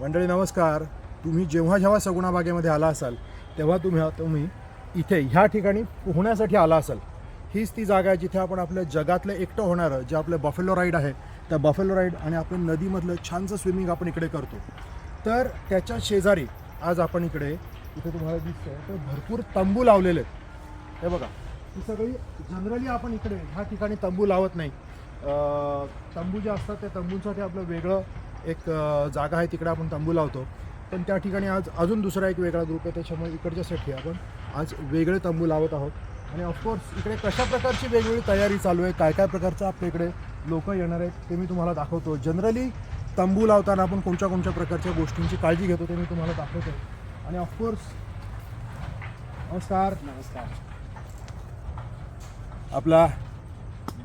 मंडळी नमस्कार. तुम्ही जेव्हा जेव्हा सगुणा बागेमध्ये आला असाल तेव्हा तुम्ही तुम्ही इथे ह्या ठिकाणी पोहण्यासाठी आला असाल. हीच ती जागा आहे जिथे आपण आपल्या जगातलं एकटं होणारं जे आपलं बफेलो राईड आहे त्या बफेलो राईड आणि आपलं नदीमधलं छानसं स्विमिंग आपण इकडे करतो. तर त्याच्या शेजारी आज आपण इकडे इथे तुम्हाला दिसतंय तर भरपूर तंबू लावलेले आहेत. हे बघा ही सगळी जनरली आपण इकडे ह्या ठिकाणी तंबू लावत नाही. तंबू जे असतात त्या तंबूंसाठी आपलं वेगळं एक जागा आहे तिकडे आपण तंबू लावतो. पण त्या ठिकाणी आज अजून दुसरा एक वेगळा ग्रुप आहे त्याच्यामुळे इकडच्यासाठी आपण आज वेगळे तंबू लावत आहोत. आणि ऑफकोर्स इकडे कशा प्रकारची वेगवेगळी तयारी चालू आहे काय काय प्रकारचं आपल्या इकडे लोक येणार आहेत ते मी तुम्हाला दाखवतो. जनरली तंबू लावताना आपण कोणत्या कोणत्या प्रकारच्या गोष्टींची काळजी घेतो ते मी तुम्हाला दाखवतो. आणि ऑफकोर्स नमस्कार. नमस्कार. आपला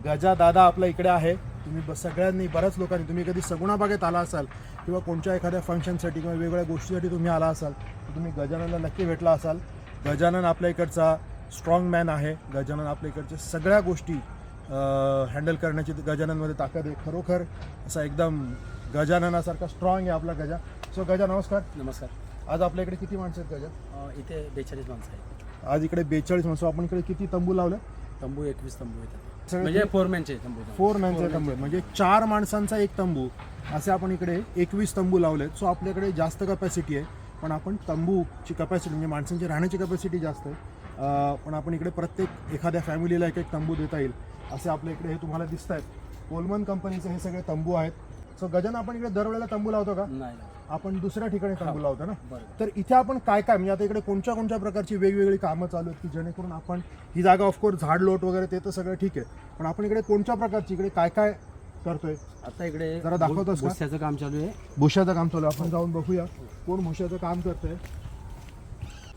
गजा दादा आपला इकडे आहे. तुम्ही ब- सगळ्यांनी बऱ्याच लोकांनी तुम्ही कधी सगुणा बागेत आला असाल किंवा कोणत्या एखाद्या फंक्शनसाठी किंवा वेगवेगळ्या गोष्टीसाठी तुम्ही आला असाल तर तुम्ही गजाननला नक्की भेटला असाल. गजानन आपल्या इकडचा स्ट्रॉंग मॅन आहे. गजानन आपल्या इकडच्या सगळ्या गोष्टी हँडल करण्याची गजाननमध्ये ताकद आहे खरोखर. असा एकदम गजाननासारखा स्ट्रॉंग आहे आपला गजा. सो गजा नमस्कार. नमस्कार. आज आपल्या इकडे किती माणसं आहेत गजा? इथे बेचाळीस माणसं आहेत. आज इकडे बेचाळीस माणसं. आपण इकडे किती तंबू लावले? तंबू एकवीस तंबू सगळे म्हणजे फोर मॅनचे तंबू फोर मॅनचे तंबू. आहेत. म्हणजे चार माणसांचा एक तंबू. असे आपण इकडे एकवीस तंबू लावलेत. सो आपल्याकडे जास्त कपॅसिटी आहे. पण आपण तंबूची कपॅसिटी म्हणजे माणसांची राहण्याची कपॅसिटी जास्त आहे. पण आपण इकडे प्रत्येक एखाद्या फॅमिलीला एक एक तंबू देता येईल. असे आपल्या इकडे हे तुम्हाला दिसत आहेत कोलमन कंपनीचे हे सगळे तंबू आहेत. सो गजान आपण इकडे दरवेळेला तंबू लावतो का? नाही. आपण दुसऱ्या ठिकाणी तंबू लावतो ना? बरं तर इथे आपण काय काय म्हणजे आता इकडे कोणत्या कोणत्या प्रकारची वेगवेगळी कामं चालू आहेत की जेणेकरून आपण ही जागा ऑफकोर्स झाड लोट वगैरे ते तर सगळं ठीक आहे. पण आपण इकडे कोणत्या प्रकारची इकडे काय काय करतोय? आता इकडे जरा दाखवतोस का? भुस्याचं काम चालू आहे. भुशाचं काम चालू आहे. आपण जाऊन बघूया कोण भुशाचं काम करतंय.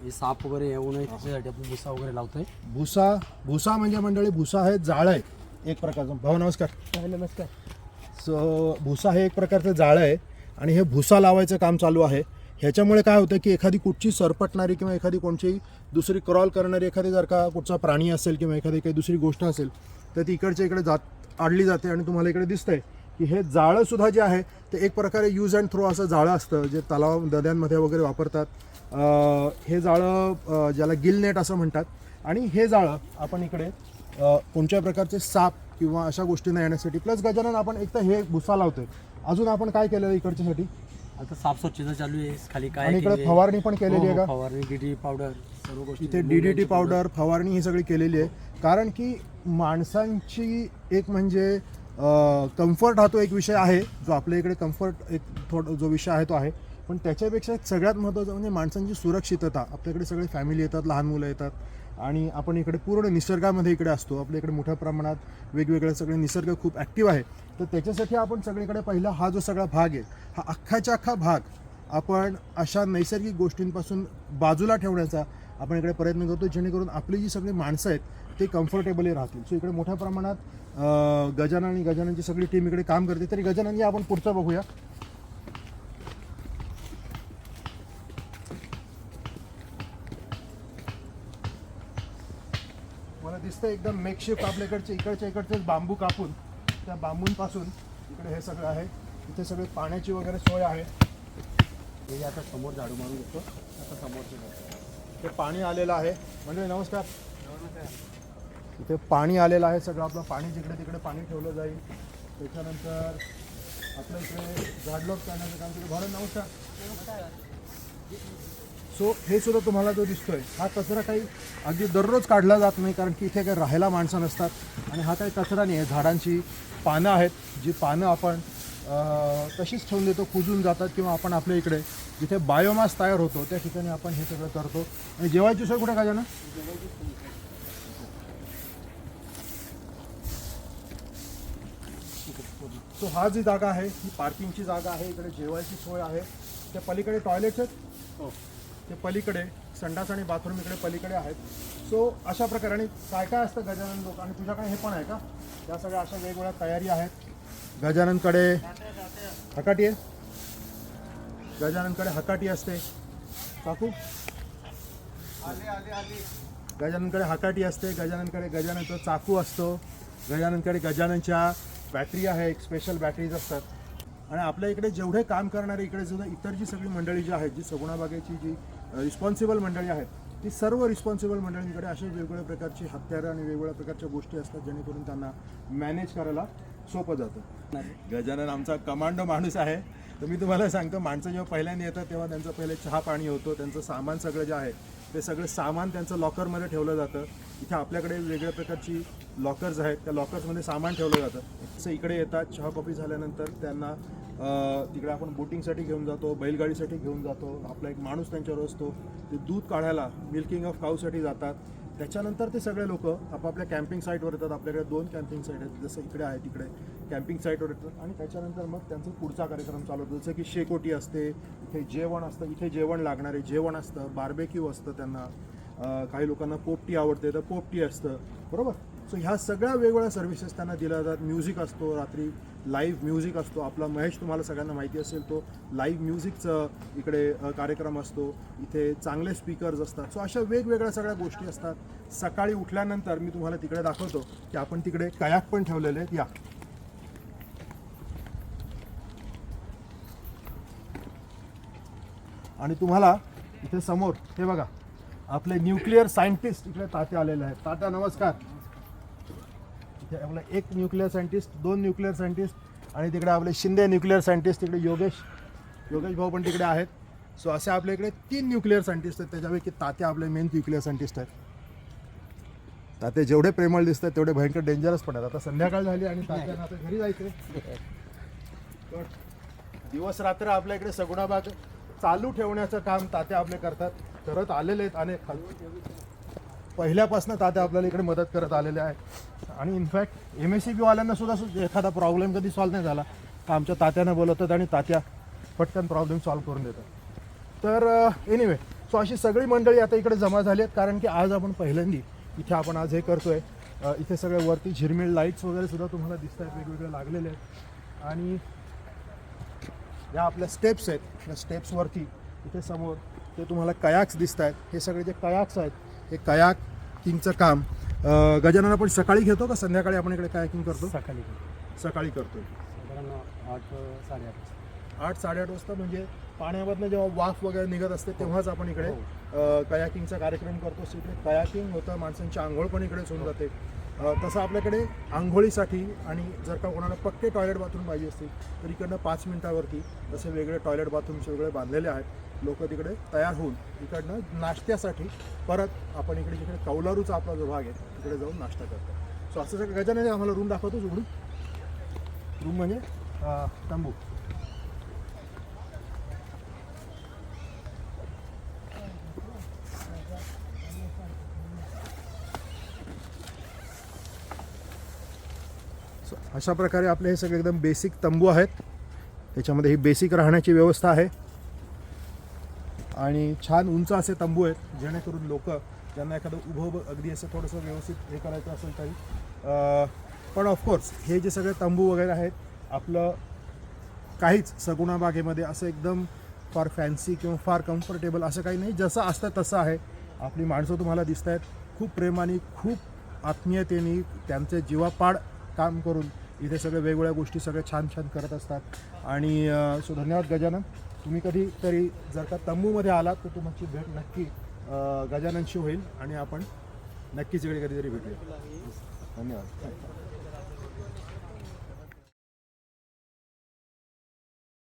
हे साप वगैरे येऊ नये त्याच्यासाठी आपण भुसा वगैरे लावतोय. भुसा भुसा म्हणजे मंडळी भुसा आहे जाळं आहे. एक प्रकारचं. भाऊ नमस्कार. नमस्कार. सो भुसा हे एक प्रकारचं जाळं आहे आणि हे भुसा लावायचं काम चालू आहे. ह्याच्यामुळे काय होतं की एखादी कुठची सरपटणारी किंवा एखादी कोणची दुसरी क्रॉल करणारी एखादी जर का कुठचा प्राणी असेल किंवा एखादी काही दुसरी गोष्ट असेल तर ती इकडच्या इकडे जात आडली जाते आणि तुम्हाला इकडे दिसतंय की हे जाळंसुद्धा जे आहे ते एक प्रकारे यूज अँड थ्रो असं जाळं असतं जे तलाव नद्यांमध्ये वगैरे वापरतात. हे जाळं ज्याला गिल नेट असं म्हणतात. आणि हे जाळं आपण इकडे कोणत्या प्रकारचे साप किंवा अशा गोष्टींना येण्यासाठी. प्लस गजानन आपण एक तर हे भुसा लावतोय. अजून आपण काय केलं इकडच्यासाठी? आता साफ स्वच्छता चालू आहे. खाली काय आणि इकडे केलंय? फवारणी पण केलेली हो, आहे हो, का? फवारणी डीडी पावडर सर्व गोष्टी इथे डी डी टी पावडर फवारणी ही सगळी केलेली आहे. कारण की माणसांची एक म्हणजे कम्फर्ट हा तो एक विषय आहे. जो आपल्या इकडे कम्फर्ट एक थोडा जो विषय आहे तो आहे. पण त्याच्यापेक्षा सगळ्यात महत्त्वाचं म्हणजे माणसांची सुरक्षितता. आपल्याकडे सगळे फॅमिली येतात लहान मुलं येतात. आणि आपण इकडे पूर्ण निसर्गामध्ये इकडे असतो. आपल्या इकडे मोठ्या प्रमाणात वेगवेगळे सगळे निसर्ग खूप ॲक्टिव्ह आहे. तर त्याच्यासाठी आपण सगळीकडे पहिला हा जो सगळा भाग आहे हा अख्खाच्या अख्खा भाग आपण अशा नैसर्गिक गोष्टींपासून बाजूला ठेवण्याचा आपण इकडे प्रयत्न करतो जेणेकरून आपली जी सगळी माणसं आहेत ते कम्फर्टेबली राहतील. सो इकडे मोठ्या प्रमाणात गजानन आणि गजाननची सगळी टीम इकडे काम करते. तरी गजानन या आपण पुढचं बघूया. मला एकदम मेकशिफ्ट आपल्याकडचे इकडच्या इकडचेच बांबू कापून त्या बांबूंपासून इकडे हे सगळं आहे. इथे सगळे पाण्याची वगैरे सोय आहे. हे आता समोर झाडू मारून घेतो. आता समोरचे ते पाणी आलेलं आहे. म्हणजे नमस्कार. इथे पाणी आलेलं आहे सगळं. आपलं पाणी जिकडे तिकडे पाणी ठेवलं जाईल. त्याच्यानंतर आपलं इकडे झाडलोक करण्याचं काम तिकडे भारत नमस्कार. सो हे सुद्धा तुम्हाला जो दिसतोय हा कचरा काही अगदी दररोज काढला जात नाही कारण की इथे काही राहायला माणसं नसतात. आणि हा काही कचरा नाही आहे. झाडांची पानं आहेत जी पानं आपण तशीच ठेवून देतो कुजून जातात किंवा आपण आपल्या इकडे जिथे बायोमास तयार होतो त्या ठिकाणी आपण हे सगळं करतो. आणि जेवायची सोय कुठे काय ना सो हा जी जागा आहे ही पार्किंगची जागा आहे इकडे जेवायची सोय आहे. त्या पलीकडे टॉयलेट्स आहेत? हो. ते पलीकडे संडास आणि बाथरूम इकडे पलीकडे आहेत. सो अशा प्रकारे आणि काय काय असतं गजानन लोक? आणि तुझ्याकडे हे पण आहे का? या सगळ्या अशा वेगवेगळ्या तयारी आहेत. गजाननकडे हकाटी आहे. गजाननकडे हकाटी असते. काकू? गजाननकडे हकाटी असते. गजाननकडे गजाननचा चाकू असतो. गजाननकडे गजाननच्या बॅटरी आहे. एक स्पेशल बॅटरीज असतात. आणि आपल्या इकडे जेवढे काम करणारे इकडे सुद्धा इतर जी सगळी मंडळी जी आहेत जी सगुणाबागेची जी रिस्पॉन्सिबल मंडळी आहेत. ती सर्व रिस्पॉन्सिबल मंडळींकडे अशा वेगवेगळ्या प्रकारची हत्यारं आणि वेगवेगळ्या प्रकारच्या गोष्टी असतात जेणेकरून त्यांना मॅनेज करायला सोपं जातं. गजानन आमचा कमांडो माणूस आहे. तर मी तुम्हाला सांगतो माणसं जेव्हा पहिल्यांदा येतात तेव्हा त्यांचं पहिले चहा पाणी होतं त्यांचं सामान सगळं जे आहे ते सगळं सामान त्यांचं लॉकरमध्ये ठेवलं जातं. इथे आपल्याकडे वेगळ्या प्रकारची लॉकर्स आहेत त्या लॉकर्समध्ये सामान ठेवलं जातं. असं इकडे येतात चहा कॉफी झाल्यानंतर त्यांना तिकडे आपण बोटिंगसाठी घेऊन जातो बैलगाडीसाठी घेऊन जातो. आपला एक माणूस त्यांच्यावर असतो. ते दूध काढायला मिल्किंग ऑफ काऊसाठी जातात. त्याच्यानंतर ते सगळे लोक आपापल्या कॅम्पिंग साईटवर येतात. आपल्याकडे दोन कॅम्पिंग साईट आहेत. जसं इकडे आहे तिकडे कॅम्पिंग साईटवर येतात. आणि त्याच्यानंतर मग त्यांचा पुढचा कार्यक्रम चालू होतो. जसं की शेकोटी असते इथे जेवण असतं. इथे जेवण लागणारे जेवण असतं. बार्बेक्यू असतं त्यांना. काही लोकांना पोपटी आवडते तर पोपटी असतं. बरोबर? सो ह्या सगळ्या वेगवेगळ्या सर्व्हिसेस त्यांना दिल्या जातात. म्युझिक असतो रात्री. लाईव्ह म्युझिक असतो. आपला महेश तुम्हाला सगळ्यांना माहिती असेल तो लाईव्ह म्युझिकचं इकडे कार्यक्रम असतो. इथे चांगले स्पीकर्स असतात. सो अशा वेगवेगळ्या सगळ्या गोष्टी असतात. सकाळी उठल्यानंतर मी तुम्हाला तिकडे दाखवतो की आपण तिकडे कयाक पण ठेवलेले आहेत. या. आणि तुम्हाला इथे समोर हे बघा आपले न्यूक्लिअर सायंटिस्ट इकडे तात्या आलेले आहेत. तात्या नमस्कार. आपला एक न्यूक्लिअर सायंटिस्ट दोन न्यूक्लिअर सायंटिस्ट आणि तिकडे आपले शिंदे न्यूक्लिअर सायंटिस्ट तिकडे योगेश. योगेश भाऊ पण तिकडे आहेत. सो असे आपल्या इकडे तीन न्यूक्लिअर सायंटिस्ट आहेत. त्याच्यापैकी तात्या आपले मेन न्यूक्लिअर सायंटिस्ट आहेत. ताते जेवढे प्रेमळ दिसतात तेवढे भयंकर डेंजरस पण आहेत. आता संध्याकाळ झाली आणि तात्यानं आता घरी जायचं पण दिवस रात्र आपल्या इकडे सगुणाबाग चालू ठेवण्याचं काम तात्या आपले करतात. करत आलेले आहेत अनेक. खाल पहिल्यापासून तात्या आपल्याला इकडे मदत करत आलेले आहेत. आणि in fact M S C बीवाल्यांना सुद्धा एखादा प्रॉब्लेम कधी सॉल्व्ह नाही झाला. तर आमच्या तात्यानं बोलवतात आणि तात्या पटकन प्रॉब्लेम सॉल्व्ह करून देतात. तर एनिवे सो अशी सगळी मंडळी आता इकडे जमा झाली आहेत कारण की आज आपण पहिल्यांदी इथे आपण आज हे करतोय. आहे इथे सगळे वरती झिरमिळ लाईट्स वगैरे सुद्धा तुम्हाला दिसत आहेत वेगवेगळे लागलेले आहेत. आणि या आपल्या स्टेप्स आहेत. या स्टेप्सवरती इथे समोर ते तुम्हाला कयाक्स दिसत आहेत हे सगळे जे कयाक्स आहेत हे कयाकिंगचं काम गजानन आपण सकाळी घेतो का संध्याकाळी आपण इकडे कयाकिंग करतो? सकाळी सकाळी करतो. साधारण आठ साडेआठ आठ साडेआठ वाजता म्हणजे पाण्यामधनं जेव्हा वाफ वगैरे निघत असते तेव्हाच आपण इकडे हो. कयाकिंगचा कार्यक्रम करतो. इकडे कयाकिंग होतं माणसांची आंघोळ पण इकडेच होऊन जाते. अं, तसं आपल्याकडे आंघोळीसाठी आणि जर का कोणाला पक्के टॉयलेट बाथरूम पाहिजे असतील तर इकडनं पाच मिनिटावरती तसे वेगळे टॉयलेट बाथरूम्स वेगळे बांधलेले आहेत. लोक तिकडे तयार होऊन इकडनं नाश्त्यासाठी परत आपण इकडे जिकडे कौलारूचा आपला जो भाग आहे तिकडे जाऊन नाश्ता करतो. सो असं सगळं गजानने आम्हाला रूम दाखवतो उघडून रूम म्हणजे तंबू. अशा प्रकारे आपले हे सगळे एकदम बेसिक तंबू आहेत. त्याच्यामध्ये ही बेसिक राहण्याची व्यवस्था आहे. आणि छान उंच असे तंबू आहेत जेणेकरून लोक ज्यांना एखादं उभं उभं अगदी असं थोडंसं व्यवस्थित हे करायचं असेल तरी. पण ऑफकोर्स हे जे सगळे तंबू वगैरे आहेत आपलं काहीच सगुणा बागेमध्ये असं एकदम फार फॅन्सी किंवा फार कम्फर्टेबल असं काही नाही. जसं असतं तसं आहे. आपली माणसं तुम्हाला दिसत आहेत. खूप प्रेमाने खूप आत्मीयतेने त्यांचे जीवापाड काम करून इथे सगळे वेगवेगळ्या गोष्टी सगळे छान छान करत असतात. आणि सो धन्यवाद गजानन. तुम्ही कधीतरी जर का तंबूमध्ये आलात तर तुमची भेट नक्की गजाननशी होईल आणि आपण नक्कीच इकडे कधीतरी भेटूया. धन्यवाद.